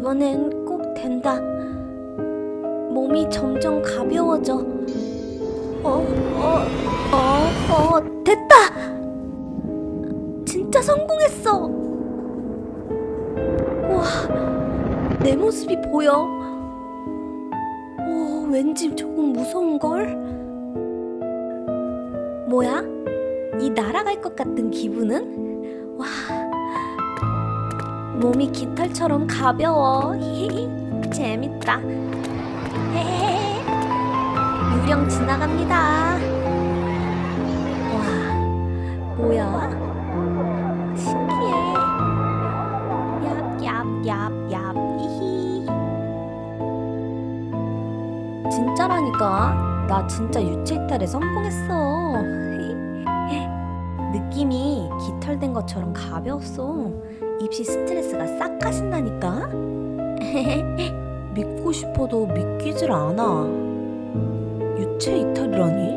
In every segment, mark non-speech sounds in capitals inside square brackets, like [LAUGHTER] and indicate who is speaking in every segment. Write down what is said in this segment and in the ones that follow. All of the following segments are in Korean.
Speaker 1: 이번엔 꼭 된다. 몸이 점점 가벼워져. 어, 어, 어, 어, 됐다! 진짜 성공했어! 와, 내 모습이 보여. 오, 왠지 조금 무서운걸? 뭐야? 이 날아갈 것 같은 기분은? 와, 몸이 깃털처럼 가벼워. 재밌다. 헤헤헤. 유령 지나갑니다. 와, 뭐야? 신기해. 얍 얍 얍 얍 이히. 진짜라니까. 나 진짜 유체 이탈에 성공했어. 느낌이 깃털된 것처럼 가벼웠어. 입시 스트레스가 싹 가신다니까. [LAUGHS] 믿고 싶어도 믿기질 않아. 유체 이탈이라니?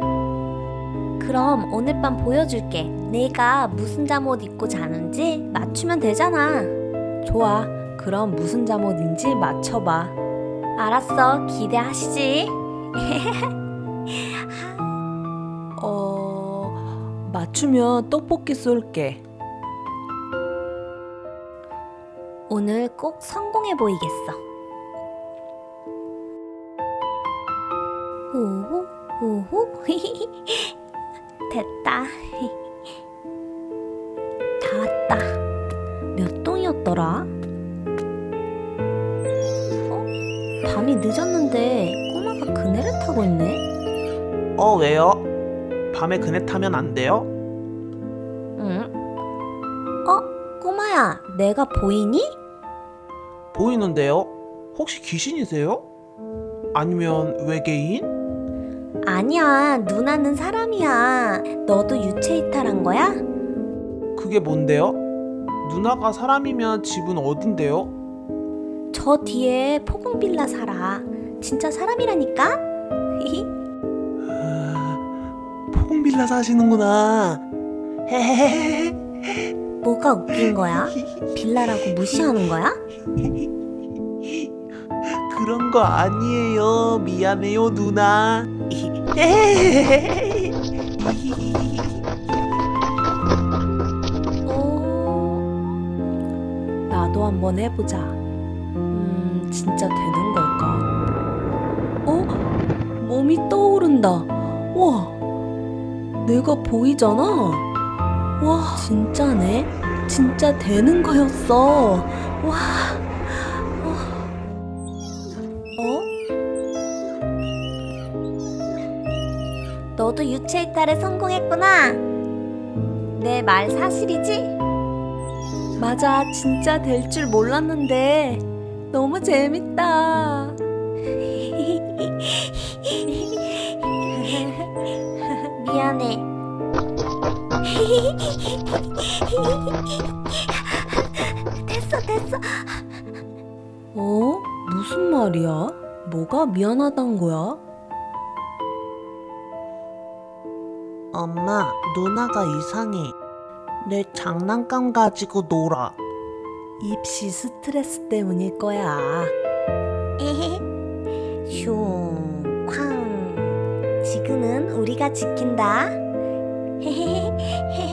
Speaker 1: 그럼 오늘 밤 보여줄게. 내가 무슨 잠옷 입고 자는지 맞추면 되잖아. 좋아. 그럼 무슨 잠옷인지 맞춰봐. 알았어. 기대하시지. [LAUGHS]
Speaker 2: 어... 맞추면 떡볶이 쏠게.
Speaker 1: 꼭 성공해 보이겠어. 오호, 오호. [LAUGHS] 됐다. [LAUGHS] 다 왔다. 몇 동이었더라? 어? 밤이 늦었는데 꼬마가 그네를 타고 있네?
Speaker 3: 어, 왜요? 밤에 그네 타면 안 돼요?
Speaker 1: 응? 어? 꼬마야, 내가 보이니?
Speaker 3: 보이는데요? 혹시 귀신이세요? 아니면 외계인?
Speaker 1: 아니야, 누나는 사람이야. 너도 유체 이탈한 거야?
Speaker 3: 그게 뭔데요? 누나가 사람이면 집은 어딘데요?
Speaker 1: 저 뒤에 포공 빌라 살아. 진짜 사람이라니까? [LAUGHS]
Speaker 3: 포공빌라 사시는구나. 헤헤헤헤. [LAUGHS]
Speaker 1: 뭐가 웃긴 거야? 빌라라고 무시하는 거야? [LAUGHS]
Speaker 3: 그런 거 아니에요. 미안해요, 누나. [LAUGHS]
Speaker 1: 어...
Speaker 2: 나도 한번 해보자. 음, 진짜 되는 걸까? 어? 몸이 떠오른다. 와, 내가 보이잖아. 와, 진짜네. 진짜 되는 거였어. 와,
Speaker 1: 어? 너도 유체 이탈에 성공했구나. 내 말 사실이지?
Speaker 2: 맞아. 진짜 될 줄 몰랐는데. 너무 재밌다. [LAUGHS]
Speaker 1: 미안해. [LAUGHS] 됐어, 됐어.
Speaker 2: 어? 무슨 말이야? 뭐가 미안하단 거야?
Speaker 3: 엄마, 누나가 이상해. 내 장난감 가지고 놀아.
Speaker 2: 입시 스트레스 때문일 거야.
Speaker 1: 에헤. [LAUGHS] 슝, 쾅. 지금은 우리가 지킨다. 헤헤헤헤헤헤. [LAUGHS]